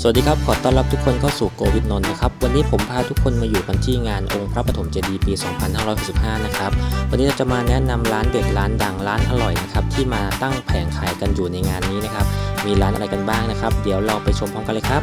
สวัสดีครับ ขอต้อนรับทุกคนเข้าสู่โกวิดนนท์นะครับ วันนี้ผมพาทุกคนมาอยู่กันที่งานองค์พระปฐมเจดีย์ปี 2565 นะครับ วันนี้เราจะมาแนะนำร้านเด็ดร้านดังร้านอร่อยนะครับที่มาตั้งแผงขายกันอยู่ในงานนี้นะครับ มีร้านอะไรกันบ้างนะครับ เดี๋ยวเราไปชมพร้อมกันเลยครับ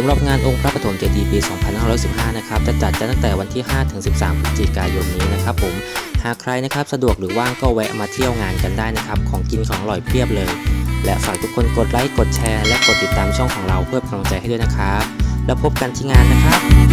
สำหรับงานองค์พระปฐมเจดีย์ปี 2515 นะครับ จะจัดจะตั้งแต่วันที่ 5 ถึง 13 พฤศจิกายนนี้นะครับผม หากใครนะครับสะดวกหรือว่างก็แวะมาเที่ยวงานกันได้นะครับ ของกินของอร่อยเพียบเลย และฝากทุกคนกดไลค์ กดแชร์ และกดติดตามช่องของเราเพื่อเป็นกำลังใจให้ด้วยนะครับ แล้วพบกันที่งานนะครับ